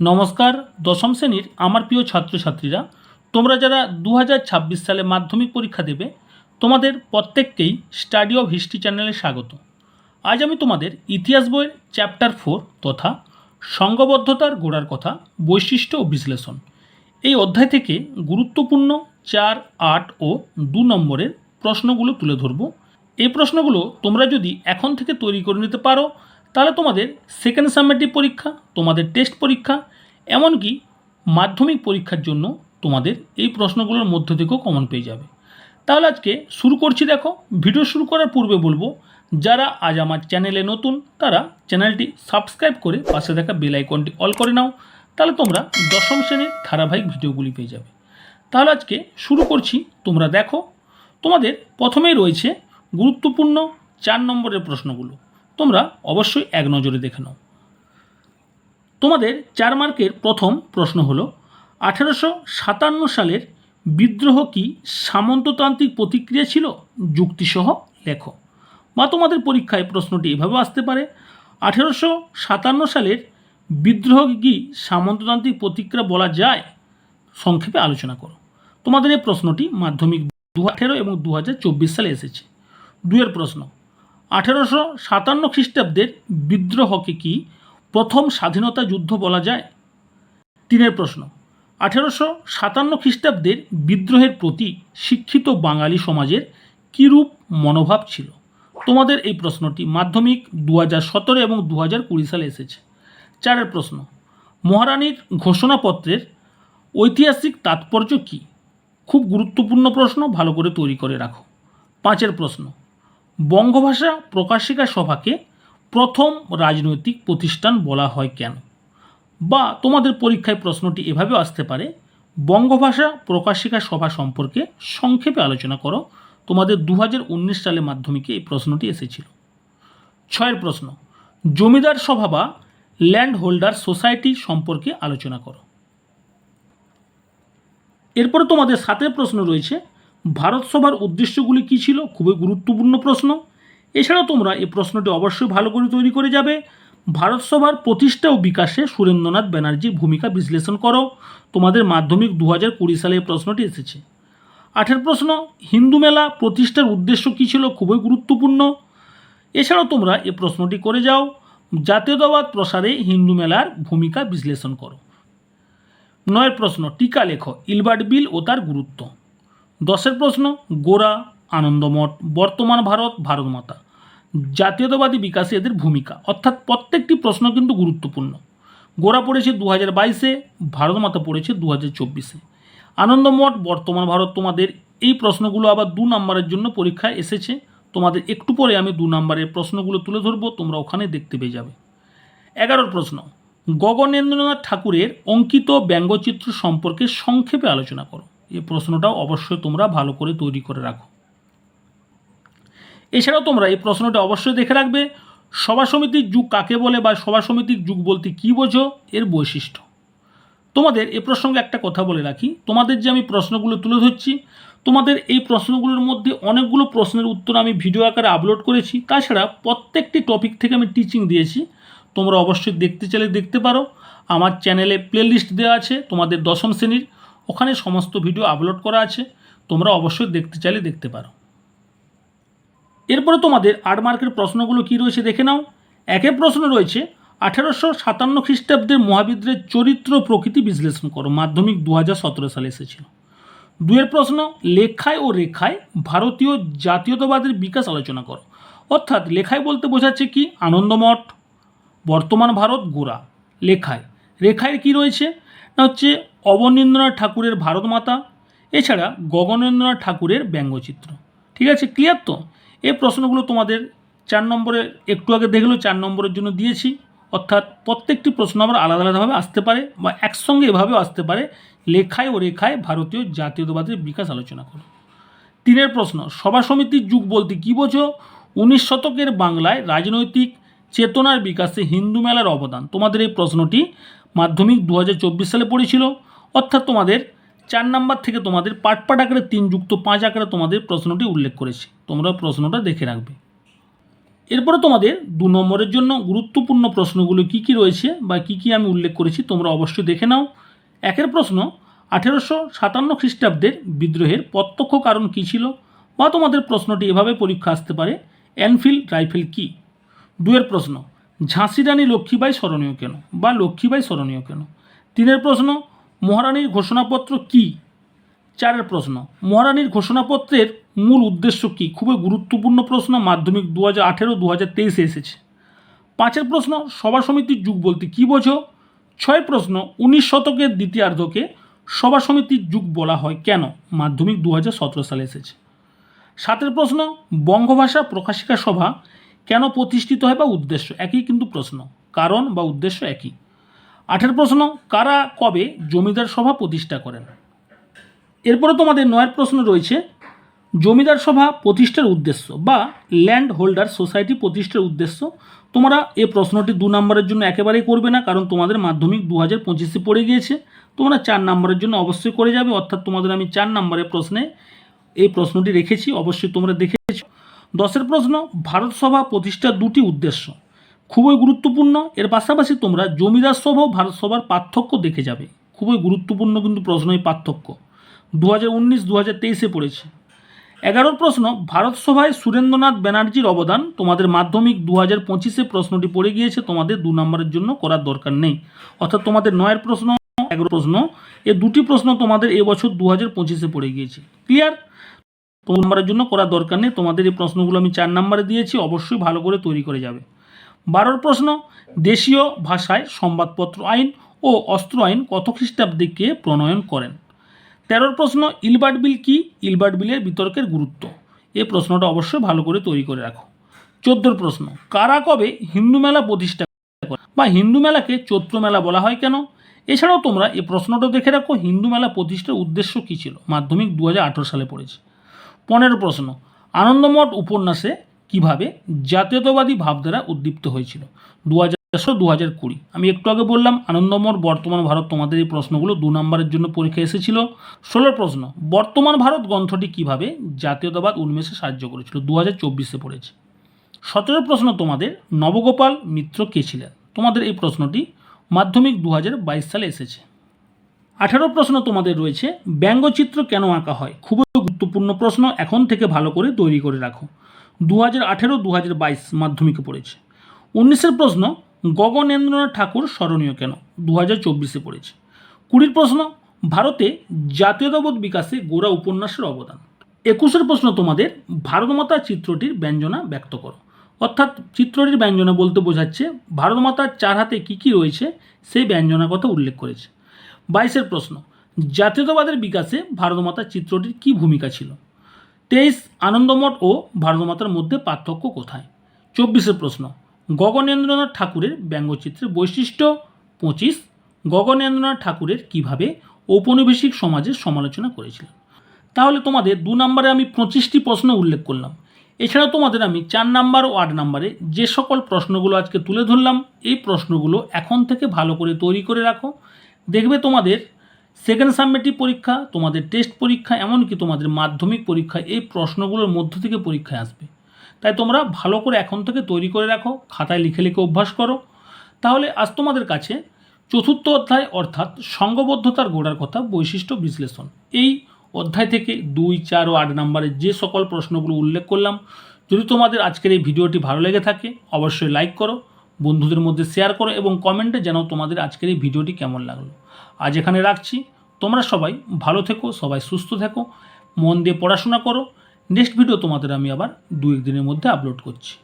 নমস্কার, দশম শ্রেণির আমার প্রিয় ছাত্রছাত্রীরা, তোমরা যারা দু হাজার ছাব্বিশ সালে মাধ্যমিক পরীক্ষা দেবে, তোমাদের প্রত্যেককেই স্টাডি অফ হিস্ট্রি চ্যানেলে স্বাগত। আজ আমি তোমাদের ইতিহাস বইয়ের চ্যাপ্টার ফোর তথা সংঘবদ্ধতার গোড়ার কথা, বৈশিষ্ট্য ও বিশ্লেষণ এই অধ্যায় থেকে গুরুত্বপূর্ণ চার, আট ও দু নম্বরের প্রশ্নগুলো তুলে ধরব। এই প্রশ্নগুলো তোমরা যদি এখন থেকে তৈরি করে নিতে পারো তাহলে তোমাদের সেকেন্ড সামেটিভ পরীক্ষা, তোমাদের টেস্ট পরীক্ষা, এমনকি মাধ্যমিক পরীক্ষার জন্য তোমাদের এই প্রশ্নগুলোর মধ্য থেকেও কমন পেয়ে যাবে। তাহলে আজকে শুরু করছি দেখো ভিডিও শুরু করার পূর্বে বলব, যারা আজ আমার চ্যানেলে নতুন, তারা চ্যানেলটি সাবস্ক্রাইব করে পাশে থাকা বেল আইকনটি অল করে নাও, তাহলে তোমরা দশম শ্রেণির ধারাবাহিক ভিডিওগুলি পেয়ে যাবে। তাহলে আজকে শুরু করছি, তোমরা দেখো, তোমাদের প্রথমেই রয়েছে গুরুত্বপূর্ণ চার নম্বরের প্রশ্নগুলো। তোমরা অবশ্যই এক নজরে দেখে নাও। তোমাদের চার মার্কের প্রথম প্রশ্ন হল, আঠেরোশো সাতান্ন সালের বিদ্রোহ কি সামন্ততান্ত্রিক প্রতিক্রিয়া ছিল? যুক্তিসহ লেখো। বা তোমাদের পরীক্ষায় প্রশ্নটি এভাবে আসতে পারে, আঠেরোশো সাতান্ন সালের বিদ্রোহ কি সামন্ততান্ত্রিক প্রতিক্রিয়া বলা যায়? সংক্ষেপে আলোচনা করো। তোমাদের এই প্রশ্নটি মাধ্যমিক দু আঠেরো এবং দু চব্বিশ সালে এসেছে। দুয়ের প্রশ্ন আঠেরোশো সাতান্ন খ্রিস্টাব্দের বিদ্রোহকে কি প্রথম স্বাধীনতা যুদ্ধ বলা যায়? তিনের প্রশ্ন। আঠেরোশো সাতান্ন খ্রিস্টাব্দের বিদ্রোহের প্রতি শিক্ষিত বাঙালি সমাজের কীরূপ মনোভাব ছিল? তোমাদের এই প্রশ্নটি মাধ্যমিক দু হাজার সতেরো এবং দু হাজার কুড়ি সালে এসেছে। চারের প্রশ্ন। মহারানীর ঘোষণাপত্রের ঐতিহাসিক তাৎপর্য কী? খুব গুরুত্বপূর্ণ প্রশ্ন, ভালো করে তৈরি করে রাখো। পাঁচের প্রশ্ন। বঙ্গভাষা প্রকাশিকা সভাকে প্রথম রাজনৈতিক প্রতিষ্ঠান বলা হয় কেন? বা তোমাদের পরীক্ষায় প্রশ্নটি এভাবেও আসতে পারে, বঙ্গভাষা প্রকাশিকা সভা সম্পর্কে সংক্ষেপে আলোচনা করো। তোমাদের দু সালে মাধ্যমিকে এই প্রশ্নটি এসেছিল। ছয়ের প্রশ্ন, জমিদার সভা বা ল্যান্ড হোল্ডার সোসাইটি সম্পর্কে আলোচনা করো। এরপরে তোমাদের সাতের প্রশ্ন রয়েছে ভারত সভার উদ্দেশ্যগুলি কী ছিল? খুবই গুরুত্বপূর্ণ প্রশ্ন। এছাড়াও তোমরা এই প্রশ্নটি অবশ্যই ভালো করে তৈরি করে যাবে। ভারত সভার প্রতিষ্ঠা ও বিকাশে সুরেন্দ্রনাথ ব্যানার্জির ভূমিকা বিশ্লেষণ করো। তোমাদের মাধ্যমিক দু হাজার কুড়ি সালে এই প্রশ্নটি এসেছে। আঠের প্রশ্ন, হিন্দু মেলা প্রতিষ্ঠার উদ্দেশ্য কী ছিল? খুবই গুরুত্বপূর্ণ। এছাড়াও তোমরা এ প্রশ্নটি করে যাও। জাতীয়তাবাদ প্রসারে হিন্দু মেলার ভূমিকা বিশ্লেষণ করো। নয়ের প্রশ্ন, টিকা লেখ। ইলবার্ট বিল ও তার গুরুত্ব। দশের প্রশ্ন গোরা আনন্দমঠ, বর্তমান ভারত ভারত মাতা জাতীয়তাবাদী বিকাশে এদের ভূমিকা। অর্থাৎ প্রত্যেকটি প্রশ্ন কিন্তু গুরুত্বপূর্ণ। গোরা পড়েছে দু হাজার বাইশে ভারত মাতা পড়েছে দু হাজার চব্বিশে। আনন্দমঠ, বর্তমান ভারত তোমাদের, এই প্রশ্নগুলো আবার দু নম্বরের জন্য পরীক্ষায় এসেছে। তোমাদের একটু পরে আমি দু নম্বরের প্রশ্নগুলো তুলে ধরবো, তোমরা ওখানে দেখতে পেয়ে যাবে। এগারোর প্রশ্ন, গগনেন্দ্রনাথ ঠাকুরের অঙ্কিত ব্যঙ্গচিত্র সম্পর্কে সংক্ষেপে আলোচনা করো। এই প্রশ্নটাও অবশ্যই তোমরা ভালো করে তৈরি করে রাখো। এছাড়াও তোমরা এই প্রশ্নটা অবশ্যই দেখে রাখবে, সভা সমিতির যুগ কাকে বলে বা সভা সমিতির যুগ বলতে কী বোঝো, এর বৈশিষ্ট্য। তোমাদের এ প্রসঙ্গে একটা কথা বলে রাখি, তোমাদের যে আমি প্রশ্নগুলো তুলে ধরছি, তোমাদের এই প্রশ্নগুলোর মধ্যে অনেকগুলো প্রশ্নের উত্তর আমি ভিডিও আকারে আপলোড করেছি, তাছাড়া প্রত্যেকটি টপিক থেকে আমি টিচিং দিয়েছি, তোমরা অবশ্যই দেখতে চাইলে দেখতে পারো। আমার চ্যানেলে প্লেলিস্ট দেওয়া আছে, তোমাদের দশম শ্রেণির ওখানে সমস্ত ভিডিও আপলোড করা আছে। তোমরা অবশ্যই দেখতে চাইলে দেখতে পারো। এরপরে তোমাদের আট মার্কের প্রশ্নগুলো কী রয়েছে দেখে নাও। একের প্রশ্ন রয়েছে, আঠেরোশো সাতান্ন খ্রিস্টাব্দের মহাবিদ্রের চরিত্র প্রকৃতি বিশ্লেষণ করো। মাধ্যমিক দু হাজার সতেরো সালে এসেছিল। দুয়ের প্রশ্ন, লেখায় ও রেখায় ভারতীয় জাতীয়তাবাদের বিকাশ আলোচনা করো। অর্থাৎ লেখায় বলতে বোঝাচ্ছে কি? আনন্দমঠ, বর্তমান ভারত গোড়া। লেখায়, রেখায় কি রয়েছে? হচ্ছে অবনীন্দ্রনাথ ঠাকুরের ভারত মাতা এছাড়া গগনেন্দ্রনাথ ঠাকুরের ব্যঙ্গচিত্র। ঠিক আছে? ক্লিয়ার তো? এই প্রশ্নগুলো তোমাদের চার নম্বরে, একটু আগে দেখলেও চার নম্বরের জন্য দিয়েছি। অর্থাৎ প্রত্যেকটি প্রশ্ন আবার আলাদা আলাদাভাবে আসতে পারে বা একসঙ্গে এভাবেও আসতে পারে, লেখায় ও রেখায় ভারতীয় জাতীয়তাবাদের বিকাশ আলোচনা করো। তিনের প্রশ্ন, সভা সমিতির যুগ বলতে কী বোঝো? উনিশ শতকের বাংলায় রাজনৈতিক চেতনার বিকাশে হিন্দু মেলার অবদান। তোমাদের এই প্রশ্নটি মাধ্যমিক দু হাজার চব্বিশ সালে পড়েছিল। অর্থাৎ তোমাদের চার নাম্বার থেকে তোমাদের পাট পাট আকারে তিন যুক্ত পাঁচ আকারে তোমাদের প্রশ্নটি উল্লেখ করেছি। তোমরা প্রশ্নটা দেখে রাখবে। এরপরে তোমাদের দু নম্বরের জন্য গুরুত্বপূর্ণ প্রশ্নগুলো কি কি রয়েছে বা কি কি আমি উল্লেখ করেছি তোমরা অবশ্যই দেখে নাও। একের প্রশ্ন, আঠেরোশো সাতান্ন খ্রিস্টাব্দের বিদ্রোহের প্রত্যক্ষ কারণ কী ছিল? বা তোমাদের প্রশ্নটি এভাবে পরীক্ষা আসতে পারে, এনফিল্ড, রাইফেল কি? দুয়ের প্রশ্ন ঝাঁসি রানী লক্ষ্মীবাই স্মরণীয় কেন বা লক্ষ্মীবাই স্মরণীয় কেন? তিনের প্রশ্ন, মহারানীর ঘোষণাপত্র কি? চারের প্রশ্ন, মহারানীর ঘোষণাপত্রের মূল উদ্দেশ্য কী? খুবই গুরুত্বপূর্ণ প্রশ্ন, মাধ্যমিক দু হাজার আঠেরো দু হাজার তেইশে এসেছে। পাঁচের প্রশ্ন, সভা সমিতির যুগ বলতে কী বোঝো? ছয় প্রশ্ন, উনিশ শতকের দ্বিতীয়ার্ধকে সভা সমিতির যুগ বলা হয় কেন? মাধ্যমিক দু হাজার সতেরো সালে এসেছে। সাতের প্রশ্ন, বঙ্গভাষা প্রকাশিকা সভা কেন প্রতিষ্ঠিত হয় বা উদ্দেশ্য? একই কিন্তু প্রশ্ন। কারণ বা উদ্দেশ্য একই। আঠের প্রশ্ন, কারা কবে জমিদার সভা প্রতিষ্ঠা করেন? এরপরে তোমাদের নয়ের প্রশ্ন রয়েছে, জমিদার সভা প্রতিষ্ঠার উদ্দেশ্য বা ল্যান্ড হোল্ডার সোসাইটি প্রতিষ্ঠার উদ্দেশ্য, তোমরা এ প্রশ্নটি দু নম্বরের জন্য একেবারেই করবে না, কারণ তোমাদের মাধ্যমিক দু হাজার পঁচিশে পড়ে গিয়েছে। তোমরা চার নম্বরের জন্য অবশ্যই করে যাবে, অর্থাৎ তোমাদের আমি চার নম্বরের প্রশ্নে এই প্রশ্নটি রেখেছি, অবশ্যই তোমরা দেখেছ দশের প্রশ্ন, ভারত সভা প্রতিষ্ঠার দুটি উদ্দেশ্য। খুবই গুরুত্বপূর্ণ, এর পাশাপাশি তোমরা জমিদার সভা ও ভারত সভার পার্থক্য দেখে যাবে। খুবই গুরুত্বপূর্ণ কিন্তু প্রশ্ন এই পার্থক্য। দু হাজার উনিশ দু হাজার তেইশে পড়েছে। এগারোর প্রশ্ন, ভারত সভায় সুরেন্দ্রনাথ ব্যানার্জির অবদান তোমাদের মাধ্যমিক দু হাজার পঁচিশে প্রশ্নটি পড়ে গিয়েছে, তোমাদের দু নম্বরের জন্য করার দরকার নেই। অর্থাৎ তোমাদের নয়ের প্রশ্ন এগারো প্রশ্ন, এ দুটি প্রশ্ন তোমাদের এবছর দু হাজার পঁচিশে পড়ে গিয়েছে। ক্লিয়ার? দু নম্বরের জন্য করার দরকার নেই। তোমাদের এই প্রশ্নগুলো আমি চার নম্বরে দিয়েছি, অবশ্যই ভালো করে তৈরি করে যাবে। বারোর প্রশ্ন, দেশীয় ভাষায় সংবাদপত্র আইন ও অস্ত্র আইন কত খ্রিস্টাব্দে প্রণয়ন করেন? তেরোর প্রশ্ন, ইলবার্ট বিল কি? ইলবার্ট বিলের বিতর্কের গুরুত্ব। এই প্রশ্নটা অবশ্যই ভালো করে তৈরি করে রাখো। চোদ্দোর প্রশ্ন, কারা কবে হিন্দু মেলা প্রতিষ্ঠা করে? বা হিন্দু মেলাকে চৈত্র মেলা বলা হয় কেন? এছাড়াও তোমরা এই প্রশ্নটা দেখে রাখো, হিন্দু মেলা প্রতিষ্ঠার উদ্দেশ্য কী ছিল? মাধ্যমিক দু হাজার আঠারো সালে পড়েছে। পনেরো প্রশ্ন। আনন্দমঠ উপন্যাসে কীভাবে জাতীয়তাবাদী ভাবধারা উদ্দীপ্ত হয়েছিল? দু হাজার দু হাজার কুড়ি। আমি একটু আগে বললাম, আনন্দমঠ বর্তমান ভারত, তোমাদের এই প্রশ্নগুলো দু নম্বরের জন্য পরীক্ষা এসেছিল। ষোলো প্রশ্ন, বর্তমান ভারত গ্রন্থটি কীভাবে জাতীয়তাবাদ উন্মেষে সাহায্য করেছিল? দু হাজার চব্বিশে পড়েছে। সতেরো প্রশ্ন তোমাদের, নবগোপাল মিত্র কে ছিলেন? তোমাদের এই প্রশ্নটি মাধ্যমিক দু হাজার বাইশ সালে এসেছে। আঠারো প্রশ্ন তোমাদের রয়েছে। ব্যঙ্গচিত্র কেন আঁকা হয়? খুবই গুরুত্বপূর্ণ প্রশ্ন, এখন থেকে ভালো করে তৈরি করে রাখো। দু হাজার আঠেরো দু হাজার বাইশ মাধ্যমিকে পড়েছে। উনিশের প্রশ্ন, গগনেন্দ্রনাথ ঠাকুর স্মরণীয় কেন? দু হাজার চব্বিশে পড়েছে। কুড়ির প্রশ্ন, ভারতে জাতীয়তাবোধ বিকাশে গোড়া উপন্যাসের অবদান। একুশের প্রশ্ন তোমাদের, ভারতমাতা চিত্রটির ব্যঞ্জনা ব্যক্ত করো। অর্থাৎ চিত্রটির ব্যঞ্জনা বলতে বোঝাচ্ছে, ভারতমাতার চার হাতে কী কী রয়েছে, সেই ব্যঞ্জনার কথা উল্লেখ করেছে। বাইশের প্রশ্ন, জাতীয়তাবাদের বিকাশে ভারতমাতার চিত্রটির কী ভূমিকা ছিল? তেইশ, আনন্দমঠ ও ভারতমাতার মধ্যে পার্থক্য কোথায়? চব্বিশের প্রশ্ন, গগনেন্দ্রনাথ ঠাকুরের ব্যঙ্গচিত্রের বৈশিষ্ট্য? পঁচিশ, গগনেন্দ্রনাথ ঠাকুরের কীভাবে ঔপনিবেশিক সমাজের সমালোচনা করেছিলেন? তাহলে তোমাদের দু নম্বরে আমি পঁচিশটি প্রশ্ন উল্লেখ করলাম। এছাড়া তোমাদের আমি চার নাম্বার ও আট নাম্বারে যে সকল প্রশ্নগুলো আজকে তুলে ধরলাম, এই প্রশ্নগুলো এখন থেকে ভালো করে তৈরি করে রাখো। দেখবে তোমাদের সেকেন্ড সাবমেটিভ পরীক্ষা, তোমাদের টেস্ট পরীক্ষা, এমনকি তোমাদের মাধ্যমিক পরীক্ষা, এই প্রশ্নগুলোর মধ্য থেকে পরীক্ষায় আসবে। তাই তোমরা ভালো করে এখন থেকে তৈরি করে রাখো, খাতায় লিখে লিখে অভ্যাস করো। তাহলে আজ তোমাদের কাছে চতুর্থ অধ্যায় অর্থাৎ সঙ্গবদ্ধতার গোড়ার কথা, বৈশিষ্ট্য বিশ্লেষণ। এই অধ্যায় থেকে দুই, চার ও আট নম্বরে যে সকল প্রশ্নগুলো উল্লেখ করলাম, যদি তোমাদের আজকের এই ভিডিওটি ভালো লেগে থাকে, অবশ্যই লাইক করো। বন্ধুদের মধ্যে শেয়ার করো এবং কমেন্টে যেন তোমাদের আজকের এই ভিডিওটি কেমন লাগল। আজ এখানে রাখছি। তোমরা সবাই ভালো থেকো, সবাই সুস্থ থেকো, মন দিয়ে পড়াশোনা করো। নেক্সট ভিডিও তোমাদের আমি আবার দু একদিনের মধ্যে আপলোড করছি।